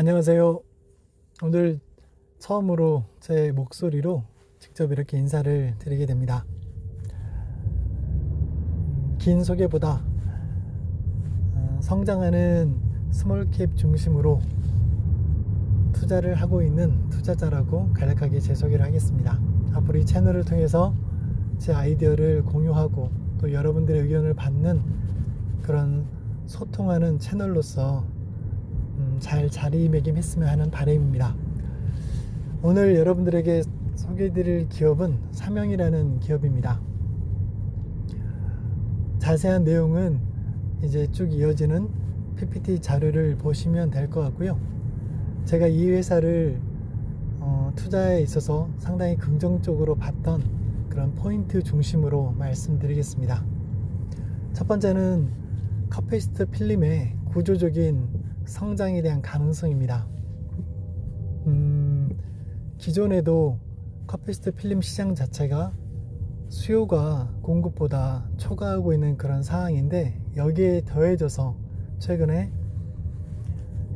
안녕하세요. 오늘 처음으로 제 목소리로 직접 이렇게 인사를 드리게 됩니다. 음, 긴 소개보다 어, 성장하는 스몰캡 중심으로 투자를 하고 있는 투자자라고 간략하게 제 소개를 하겠습니다. 앞으로 이 채널을 통해서 제 아이디어를 공유하고 또 여러분들의 의견을 받는 그런 소통하는 채널로서 음, 잘 자리매김했으면 하는 바람입니다. 오늘 여러분들에게 소개해드릴 기업은 삼영이라는 기업입니다. 자세한 내용은 이제 쭉 이어지는 PPT 자료를 보시면 될 것 같고요. 제가 이 회사를 어, 투자에 있어서 상당히 긍정적으로 봤던 그런 포인트 중심으로 말씀드리겠습니다. 첫 번째는 커피스트 필름의 구조적인 성장에 대한 가능성입니다. 음, 기존에도 커피스트 필름 시장 자체가 수요가 공급보다 초과하고 있는 그런 상황인데 여기에 더해져서 최근에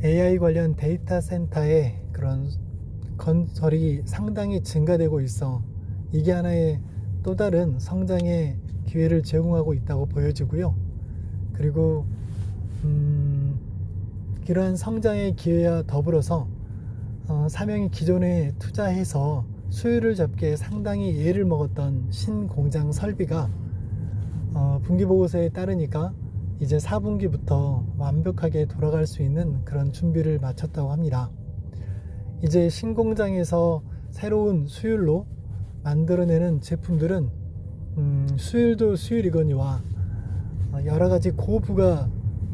AI 관련 데이터 센터의 그런 건설이 상당히 증가되고 있어 이게 하나의 또 다른 성장의 기회를 제공하고 있다고 보여지고요. 그리고 음, 이러한 성장의 기회와 더불어서 어, 사명이 기존에 투자해서 수요를 잡기에 상당히 예를 먹었던 신공장 설비가 어, 분기보고서에 따르니까 이제 4분기부터 완벽하게 돌아갈 수 있는 그런 준비를 마쳤다고 합니다. 이제 신공장에서 새로운 수율로 만들어내는 제품들은 음, 수율도 수율이거니와 어, 여러 가지 고부가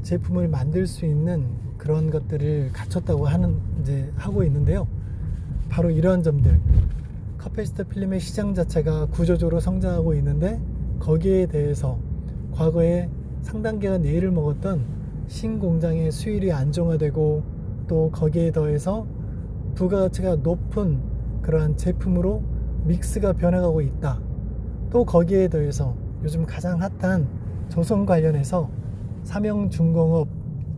제품을 만들 수 있는 그런 것들을 갖췄다고 하는 이제 하고 있는데요. 바로 이러한 점들 카페스트 필름의 시장 자체가 구조적으로 성장하고 있는데 거기에 대해서 과거에 상단계가 내일을 먹었던 신공장의 수율이 안정화되고 또 거기에 더해서 부가가치가 높은 그러한 제품으로 믹스가 변해가고 있다. 또 거기에 더해서 요즘 가장 핫한 조선 관련해서 삼형중공업,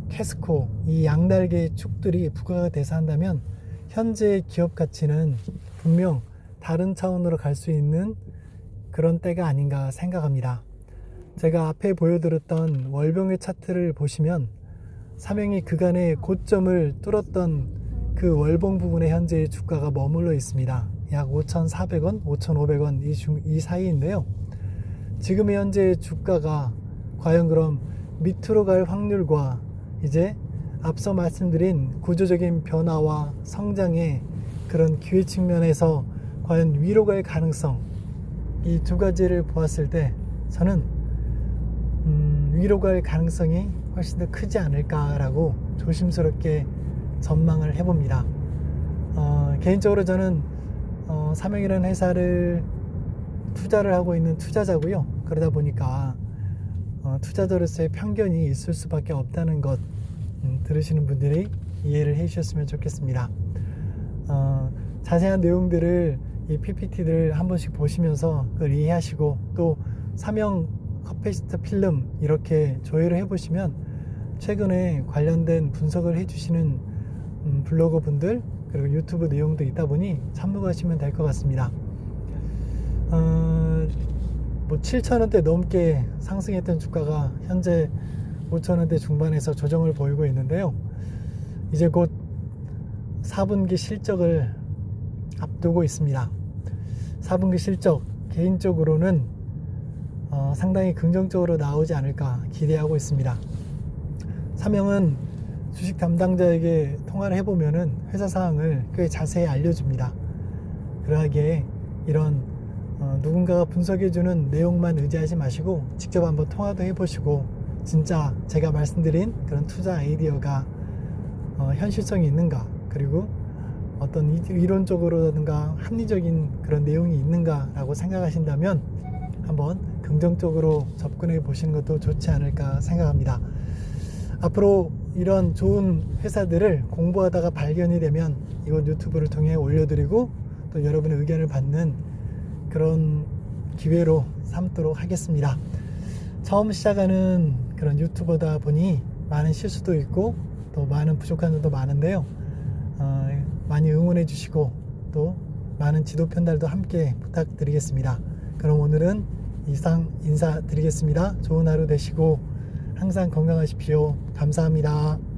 캐스코 이 양날개의 축들이 부가가 돼서 한다면 현재의 기업 가치는 분명 다른 차원으로 갈 수 있는 그런 때가 아닌가 생각합니다. 제가 앞에 보여드렸던 월병의 차트를 보시면 삼형이 그간의 고점을 뚫었던 그 월봉 부분에 현재의 주가가 머물러 있습니다. 약 5,400원, 5,500원 이, 중, 이 사이인데요. 지금의 현재 주가가 과연 그럼 밑으로 갈 확률과 이제 앞서 말씀드린 구조적인 변화와 성장의 그런 기회 측면에서 과연 위로 갈 가능성 이 두 가지를 보았을 때 저는 음, 위로 갈 가능성이 훨씬 더 크지 않을까라고 조심스럽게 전망을 해봅니다. 어, 개인적으로 저는 어, 삼형이라는 회사를 투자를 하고 있는 투자자고요. 그러다 보니까 어, 투자자로서의 편견이 있을 수밖에 없다는 것 음, 들으시는 분들이 이해를 해주셨으면 좋겠습니다. 어, 자세한 내용들을 이 PPT를 한 번씩 보시면서 그걸 이해하시고 또 사명 커피스트 필름 이렇게 조회를 해보시면 최근에 관련된 분석을 해주시는 음, 블로거 분들 그리고 유튜브 내용도 있다 보니 참고하시면 될 것 같습니다. 어, 뭐 7,000원대 넘게 상승했던 주가가 현재 5,000원대 중반에서 조정을 보이고 있는데요. 이제 곧 4분기 실적을 앞두고 있습니다. 4분기 실적 개인적으로는 어, 상당히 긍정적으로 나오지 않을까 기대하고 있습니다. 사명은 주식 담당자에게 통화를 해보면은 회사 사항을 꽤 자세히 알려줍니다. 그러하기에 이런 어, 누군가가 분석해주는 내용만 의지하지 마시고 직접 한번 통화도 해보시고 진짜 제가 말씀드린 그런 투자 아이디어가 어, 현실성이 있는가 그리고 어떤 이- 이론적으로든가 합리적인 그런 내용이 있는가라고 생각하신다면 한번 긍정적으로 접근해 보시는 것도 좋지 않을까 생각합니다. 앞으로 이런 좋은 회사들을 공부하다가 발견이 되면 이건 유튜브를 통해 올려드리고 또 여러분의 의견을 받는 그런 기회로 삼도록 하겠습니다. 처음 시작하는 그런 유튜버다 보니 많은 실수도 있고 또 많은 부족한 점도 많은데요. 어, 많이 응원해 주시고 또 많은 지도 편달도 함께 부탁드리겠습니다. 그럼 오늘은 이상 인사드리겠습니다. 좋은 하루 되시고 항상 건강하십시오. 감사합니다.